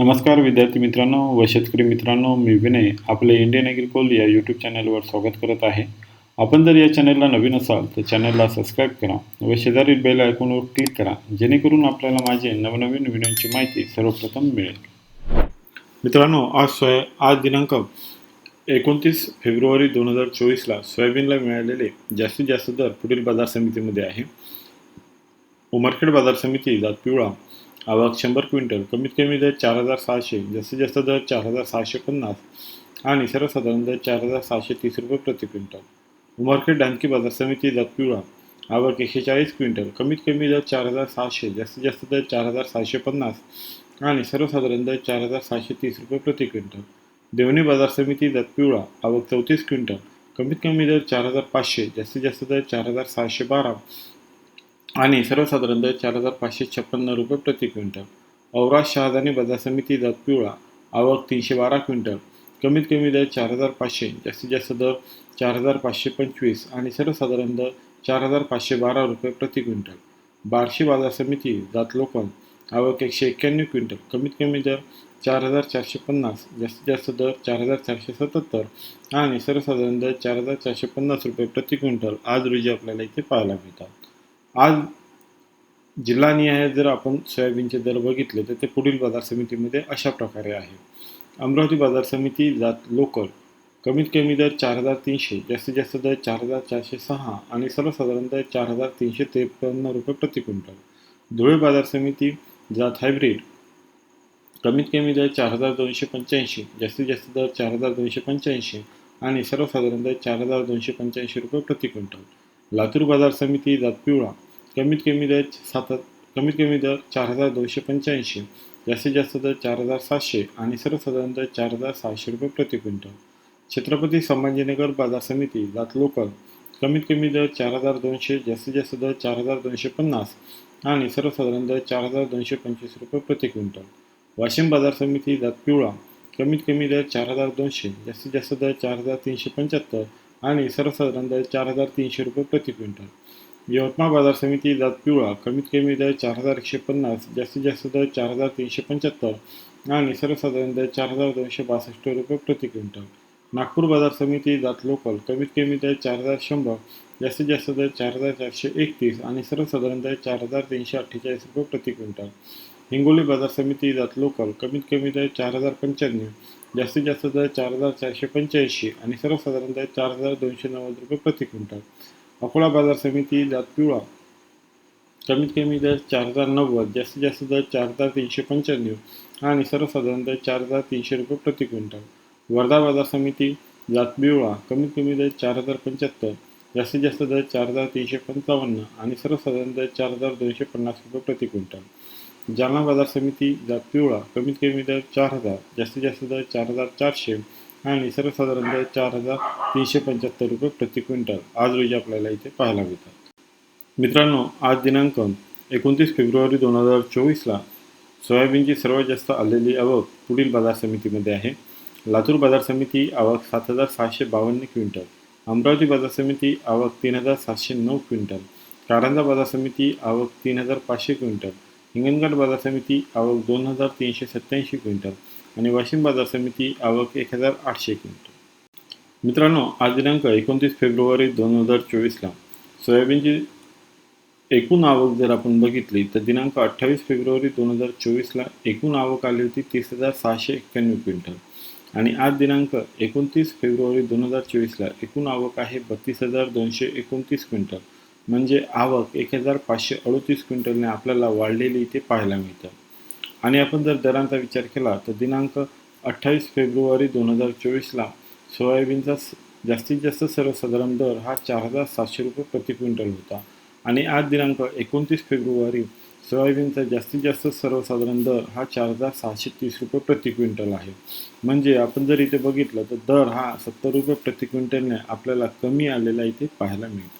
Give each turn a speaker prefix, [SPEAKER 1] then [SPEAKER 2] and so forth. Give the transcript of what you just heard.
[SPEAKER 1] नमस्कार विद्यार्थी मित्रांनो व शेतकरी मित्रांनो मी विनय आपले इंडियन ॲग्रिकोल या यूट्यूब चॅनलवर स्वागत करत आहे. आपण जर या चॅनलला नवीन असाल तर चॅनलला सबस्क्राईब करा व शेजारील बेल आयकॉनवर क्लिक करा जेणेकरून आपल्याला माझे नवनवीन व्हिडिओची माहिती सर्वप्रथम मिळेल. मित्रांनो आज सोया आज दिनांक एकोणतीस फेब्रुवारी दोन हजार चोवीसला सोयाबीनला मिळालेले जास्तीत जास्त दर पुढील बाजार समितीमध्ये आहे. उमरखेड बाजार समिती जात पिवळा आवक शंभर क्विंटल कमीत कमी दर चार हजार सहाशे जास्तीत जास्त दर चार हजार सहाशे पन्नास आणि सर्वसाधारण दर चार हजार सहाशे तीस रुपये प्रति क्विंटल. उमरखेड डांकी बाजार समिती जात पिवळा आवक एकशे चाळीस क्विंटल कमीत कमी दर चार हजार सहाशे जास्तीत जास्त दर चार हजार सहाशे पन्नास आणि सर्वसाधारण दर चार हजार सहाशे तीस रुपये प्रति क्विंटल. देवणी बाजार समिती जात पिवळा आवक चौतीस क्विंटल कमीत कमी दर चार हजार पाचशे जास्तीत जास्त दर चार हजार सहाशे बारा आणि सर्वसाधारण दर चार हजार पाचशे छप्पन्न रुपये प्रति क्विंटल. औराज शहाजानी बाजार समिती जात पिवळा आवक तीनशे बारा क्विंटल. कमीत कमी दर चार हजार पाचशे जास्तीत जास्त दर चार हजार पाचशे पंचवीस आणि सर्वसाधारण दर चार हजार पाचशे बारा रुपये प्रति क्विंटल. बार्शी बाजार समिती जात लोकल आवक एकशे एक्क्याण्णव क्विंटल. कमीत कमी दर चार हजार चारशे पन्नास जास्तीत जास्त दर चार हजार चारशे सत्याहत्तर आणि सर्वसाधारण दर चार हजार चारशे पन्नास रुपये प्रति क्विंटल आज रोजी आपल्याला इथे पाहायला मिळतात. आज जिल्हानिहाय जर आपण सोयाबीनचे दर बघितले तर ते पुढील बाजार समितीमध्ये अशा प्रकारे आहे. अमरावती बाजार समिती जात लोकल कमीत कमी दर चार हजार तीनशे जास्तीत जास्त दर चार हजार चारशे सहा आणि सर्वसाधारण दर चार हजार तीनशे त्रेपन्न रुपये प्रति क्विंटल. धुळे बाजार समिती जात हायब्रिड कमीत कमी दर चार हजार दोनशे पंच्याऐंशी जास्तीत जास्त दर चार हजार दोनशे पंच्याऐंशी आणि सर्वसाधारण दर चार हजार दोनशे पंच्याऐंशी रुपये प्रति क्विंटल. लातूर बाजार समिती जात पिवळा. कमीत कमी दर सात कमीत कमी दर चार हजार दोनशे पंच्याऐंशी. जास्तीत जास्त दर चार हजार सातशे आणि सर्वसाधारण दर चार हजार सहाशे रुपये प्रति क्विंटल. छत्रपती संभाजीनगर बाजार समिती जात लोकल. कमीत कमी दर चार हजार दोनशे जास्तीत जास्त दर चार हजार दोनशे पन्नास आणि सर्वसाधारण दर चार हजार दोनशे पंचवीस रुपये प्रति क्विंटल. वाशिम बाजार समिती जात पिवळा. कमीत कमी दर चार हजार दोनशे जास्तीत जास्त दर चार हजार तीनशे पंच्याहत्तर आणि सर्वसाधारण दर चार हजार तीनशे रुपये प्रति क्विंटल. यवतमाळ बाजार समिती जात पिवळा कमीत कमी दर चार हजार एकशे पन्नास जास्तीत जास्त दर चार हजार तीनशे पंच्याहत्तर आणि सर्वसाधारण दर चार हजार दोनशे बासष्ट रुपये प्रति क्विंटल. नागपूर बाजार समिती जात लोकल कमीत कमी दर चार हजार शंभर जास्तीत जास्त दर चार हजार चारशे एकतीस आणि सर्वसाधारण दर चार हजार तीनशे अठ्ठेचाळीस रुपये प्रति क्विंटल. हिंगोली बाजार समिती जात लोकल कमीत कमी दर चार हजार पंच्याण्णव जास्तीत जास्त दर चार हजार चारशे पंच्याऐंशी आणि सर्वसाधारण दर चार हजार दोनशे नव्वद रुपये प्रति क्विंटल. अकोला बाजार समिती जात पिवळा. कमीत कमी दर चार हजार नव्वद जास्तीत जास्त दर चार हजार तीनशे पंच्याण्णव आणि सर्वसाधारण दर चार हजार तीनशे रुपये प्रति क्विंटल. वर्धा बाजार समिती जात पिवळा. कमीत कमी दर चार हजार पंच्याहत्तर जास्तीत जास्त दर चार हजार तीनशे पंचावन्न आणि सर्वसाधारण दर चार हजार दोनशे पन्नास रुपये प्रति क्विंटल. जालना बाजार समिती जात पिवळा कमीत कमी दर चार हजार जास्तीत जास्त दर चार हजार चारशे आणि सर्वसाधारण दर चार हजार तीनशे पंच्याहत्तर रुपये प्रति क्विंटल. आज रोजी आपल्याला इथे पाहायला मिळतात. मित्रांनो आज दिनांक एकोणतीस फेब्रुवारी दोन हजार चोवीसला सोयाबीनची सर्वात जास्त आलेली आवक पुढील बाजार समितीमध्ये आहे. लातूर बाजार समिती आवक सात हजार सहाशे बावन्न क्विंटल. अमरावती बाजार समिती आवक तीन हजार सातशे नऊ क्विंटल. कारंजा बाजार समिती आवक तीन हजार पाचशे क्विंटल. हिंगणघाट बाजार समिती आवक दोन हजार तीनशे सत्त्याऐंशी क्विंटल आणि वाशिम बाजार समिती आवक एक हजार आठशे क्विंटल. मित्रांनो आज दिनांक एकोणतीस फेब्रुवारी दोन हजार चोवीसला सोयाबीनची एकूण आवक जर आपण बघितली तर दिनांक अठ्ठावीस फेब्रुवारी दोन हजार चोवीसला एकूण आवक आली होती तीस हजार सहाशे एक्क्याण्णव क्विंटल. आणि आज दिनांक एकोणतीस फेब्रुवारी दोन हजार चोवीसला एकूण आवक आहे बत्तीस हजार दोनशे एकोणतीस क्विंटल. म्हणजे आवक एक हजार पाचशे अडतीस क्विंटलने आपल्याला वाढलेली इथे पाहायला मिळतं. आणि आपण जर दरांचा विचार केला तर दिनांक अठ्ठावीस फेब्रुवारी दोन हजार चोवीसला सोयाबीनचा जास्तीत जास्त सर्वसाधारण दर हा चार हजार सातशे रुपये प्रति क्विंटल होता. आणि आज दिनांक एकोणतीस फेब्रुवारी सोयाबीनचा जास्तीत जास्त सर्वसाधारण दर हा चार हजार सहाशे तीस रुपये प्रति क्विंटल आहे. म्हणजे आपण जर इथे बघितलं तर दर हा सत्तर रुपये प्रति क्विंटलने आपल्याला कमी आलेला इथे पाहायला मिळतो.